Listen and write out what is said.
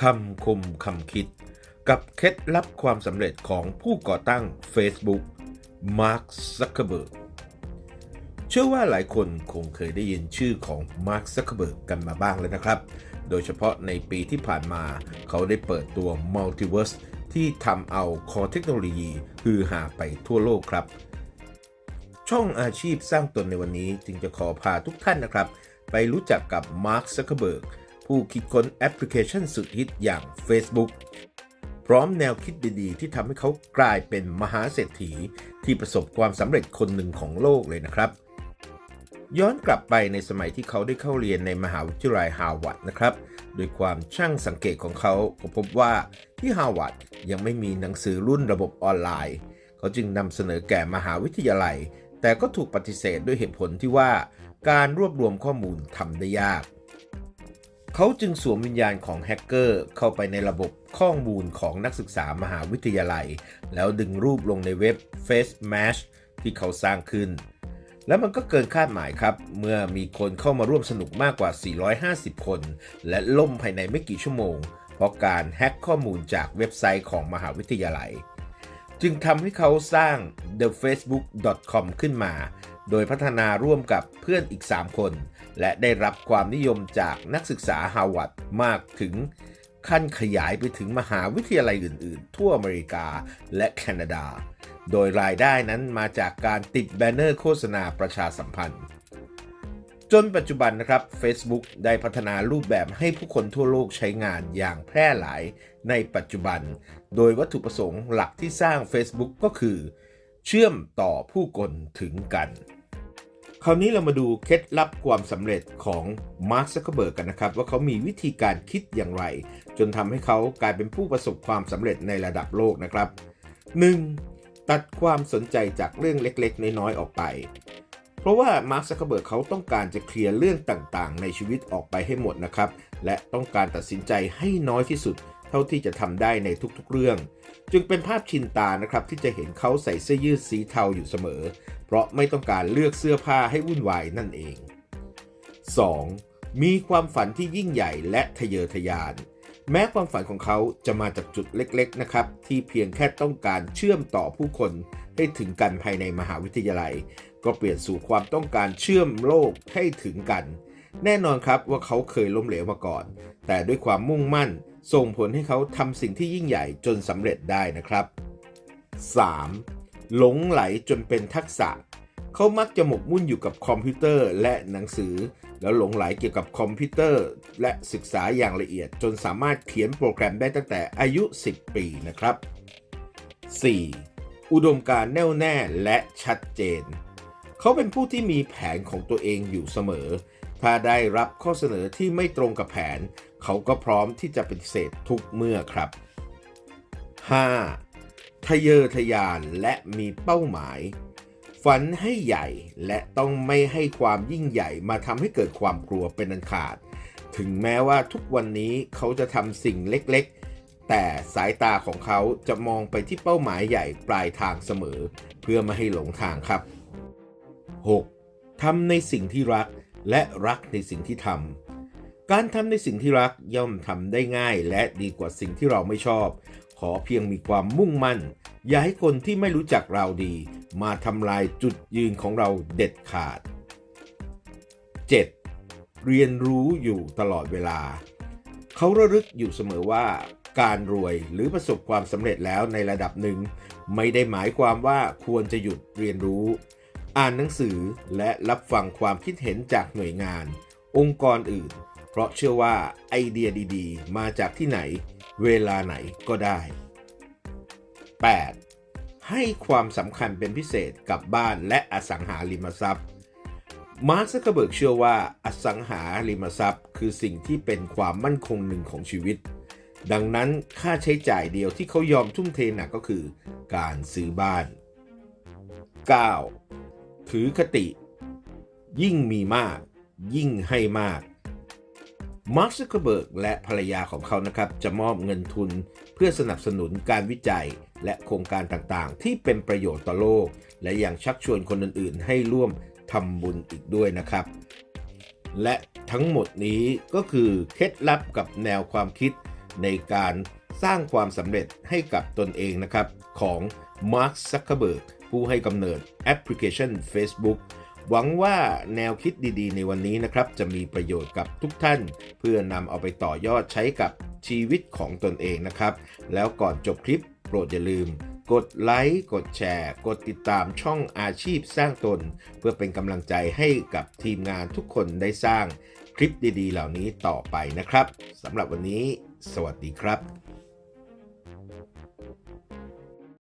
คำคมคำคิด กับเคล็ดลับความสำเร็จของผู้ก่อตั้ง Facebook มาร์คซักเคเบิร์กเชื่อว่าหลายคนคงเคยได้ยินชื่อของมาร์คซักเคเบิร์กกันมาบ้างแล้วนะครับ โดยเฉพาะในปีที่ผ่านมา เขาได้เปิดตัว Multiverse ที่ทำเอาคอเทคโนโลยีฮือหาไปทั่วโลกครับ ช่องอาชีพสร้างตนในวันนี้จึงจะขอพาทุกท่านนะครับ ไปรู้จักกับมาร์คซักเคเบิร์ก ผู้คิดค้นแอปพลิเคชันสุดฮิตอย่าง Facebook พร้อมแนวคิดดีๆ ที่ทำให้เขากลายเป็นมหาเศรษฐีที่ประสบความสำเร็จคนหนึ่งของโลกเลยนะครับ ย้อนกลับไปในสมัยที่เขาได้เข้าเรียนในมหาวิทยาลัยฮาร์วาร์ดนะครับ โดยความช่างสังเกตของเขาก็พบว่าที่ฮาร์วาร์ดยังไม่มีหนังสือรุ่นระบบออนไลน์ เขาจึงนำเสนอแก่มหาวิทยาลัย แต่ก็ถูกปฏิเสธด้วยเหตุผลที่ว่าการรวบรวมข้อมูลทำได้ยาก เขาจึงสวมวิญญาณของแฮกเกอร์เข้าไปในระบบข้อมูลของนักศึกษามหาวิทยาลัย แล้วดึงรูปลงในเว็บ Face Mash ที่เขาสร้างขึ้น แล้วมันก็เกินคาดหมายครับ เมื่อมีคนเข้ามาร่วมสนุกมากกว่า 450 คน และล่มภายในไม่กี่ชั่วโมง เพราะการแฮ็กข้อมูลจากเว็บไซต์ของมหาวิทยาลัย จึงทำให้เขาสร้าง thefacebook.com ขึ้นมา โดยพัฒนาร่วมกับเพื่อนอีก 3 คน และได้รับความนิยมจากนักศึกษาฮาวาดมากถึงขั้นขยายไปถึงมหาวิทยาลัยอื่น ๆ ทั่วอเมริกาและแคนาดา โดยรายได้นั้นมาจากการติดแบนเนอร์โฆษณาประชาสัมพันธ์ จนปัจจุบันนะครับ Facebook ได้พัฒนารูปแบบให้ผู้คนทั่วโลกใช้งานอย่างแพร่หลายในปัจจุบัน โดยวัตถุประสงค์หลักที่สร้าง Facebook ก็คือ เชื่อมต่อผู้คนถึงกัน คราวนี้เรามาดูเคล็ดลับความสำเร็จของมาร์คซักเคเบิร์กกันนะครับ ว่าเขามีวิธีการคิดอย่างไร จนทำให้เขากลายเป็นผู้ประสบความสำเร็จในระดับโลกนะครับ 1. ตัดความสนใจจากเรื่องเล็กๆ น้อยๆ ออกไป เพราะว่ามาร์คซักเคเบิร์กเขาต้องการจะเคลียร์เรื่องต่างๆ ในชีวิตออกไปให้หมดนะครับ และต้องการตัดสินใจให้น้อยที่สุด เท่าที่จะทำได้ในทุกๆเรื่อง จึงเป็นภาพชินตานะครับที่จะเห็นเขาใส่เสื้อยืดสีเทาอยู่เสมอ เพราะไม่ต้องการเลือกเสื้อผ้าให้วุ่นวายนั่นเอง 2. มีความฝันที่ยิ่งใหญ่และทะเยอทะยาน แม้ความฝันของเขาจะมาจากจุดเล็กๆนะครับ ที่เพียงแค่ต้องการเชื่อมต่อผู้คนให้ถึงกันภายในมหาวิทยาลัย ก็เปลี่ยนสู่ความต้องการเชื่อมโลกให้ถึงกัน แน่นอนครับว่าเขาเคยล้มเหลวมาก่อน แต่ด้วยความมุ่งมั่น ส่งผลให้เขาทำสิ่งที่ยิ่งใหญ่จนสำเร็จได้นะครับ 3. หลงไหลจนเป็นทักษะ เขามักจะหมกมุ่นอยู่กับคอมพิวเตอร์และหนังสือ แล้วหลงไหลเกี่ยวกับคอมพิวเตอร์ และศึกษาอย่างละเอียด จนสามารถเขียนโปรแกรมได้ตั้งแต่อายุ 10 ปีนะครับ 4. อุดมการณ์แน่วแน่และชัดเจน เขาเป็นผู้ที่มีแผนของตัวเองอยู่เสมอ ถ้าได้รับข้อเสนอที่ไม่ตรงกับแผน เขาก็พร้อมที่จะปฏิเสธทุกเมื่อครับ 5. ทะเยอทะยานและมีเป้าหมาย ฝันให้ใหญ่และต้องไม่ให้ความยิ่งใหญ่มาทำให้เกิดความกลัวเป็นอันขาด ถึงแม้ว่าทุกวันนี้เขาจะทำสิ่งเล็กๆ แต่สายตาของเขาจะมองไปที่เป้าหมายใหญ่ปลายทางเสมอ เพื่อไม่ให้หลงทางครับ 6. ทำในสิ่งที่รักและรักในสิ่งที่ทำ การทำในสิ่งที่รักย่อมทำได้ง่ายและดีกว่าสิ่งที่เราไม่ชอบ ขอเพียงมีความมุ่งมั่น อย่าให้คนที่ไม่รู้จักเราดี มาทำลายจุดยืนของเราเด็ดขาด 7. เรียนรู้อยู่ตลอดเวลา เขาระลึกอยู่เสมอว่า การรวยหรือประสบความสำเร็จแล้วในระดับหนึ่ง ไม่ได้หมายความว่าควรจะหยุดเรียนรู้ อ่านหนังสือและรับฟังความคิดเห็นจากหน่วยงาน องค์กรอื่น เพราะเชื่อว่าไอเดียดีๆ มาจากที่ไหน เวลาไหนก็ได้ 8. ให้ความสำคัญเป็นพิเศษกับบ้านและอสังหาริมทรัพย์ มาร์คซักเคอร์เบิร์กเชื่อว่าอสังหาริมทรัพย์ คือสิ่งที่เป็นความมั่นคงหนึ่งของชีวิต ดังนั้นค่าใช้จ่ายเดียวที่เขายอมทุ่มเทหนักก็คือการซื้อบ้าน 9. ถือคติ ยิ่งมีมาก ยิ่งให้มาก มาร์คซักเคเบิร์กและภรรยาของเขานะครับจะมอบเงินทุนเพื่อสนับสนุนการวิจัย และโครงการต่างๆ ที่เป็นประโยชน์ต่อโลก และยังชักชวนคนอื่นๆ ให้ร่วมทำบุญอีกด้วยนะครับ และทั้งหมดนี้ก็คือเคล็ดลับกับแนวความคิดในการสร้างความสำเร็จให้กับตนเองนะครับ ของ Mark Zuckerberg ผู้ให้กำเนิดแอปพลิเคชัน Facebook หวังว่าแนวคิดดีๆ ในวันนี้นะครับ จะมีประโยชน์กับทุกท่าน เพื่อนำเอาไปต่อยอดใช้กับชีวิตของตนเองนะครับ แล้วก่อนจบคลิปโปรดอย่าลืม กดไลค์กดแชร์ กดติดตามช่องอาชีพสร้างตน เพื่อเป็นกำลังใจให้กับทีมงานทุกคนได้สร้างคลิปดีๆ เหล่านี้ต่อไปนะครับสำหรับวันนี้ สวัสดีครับ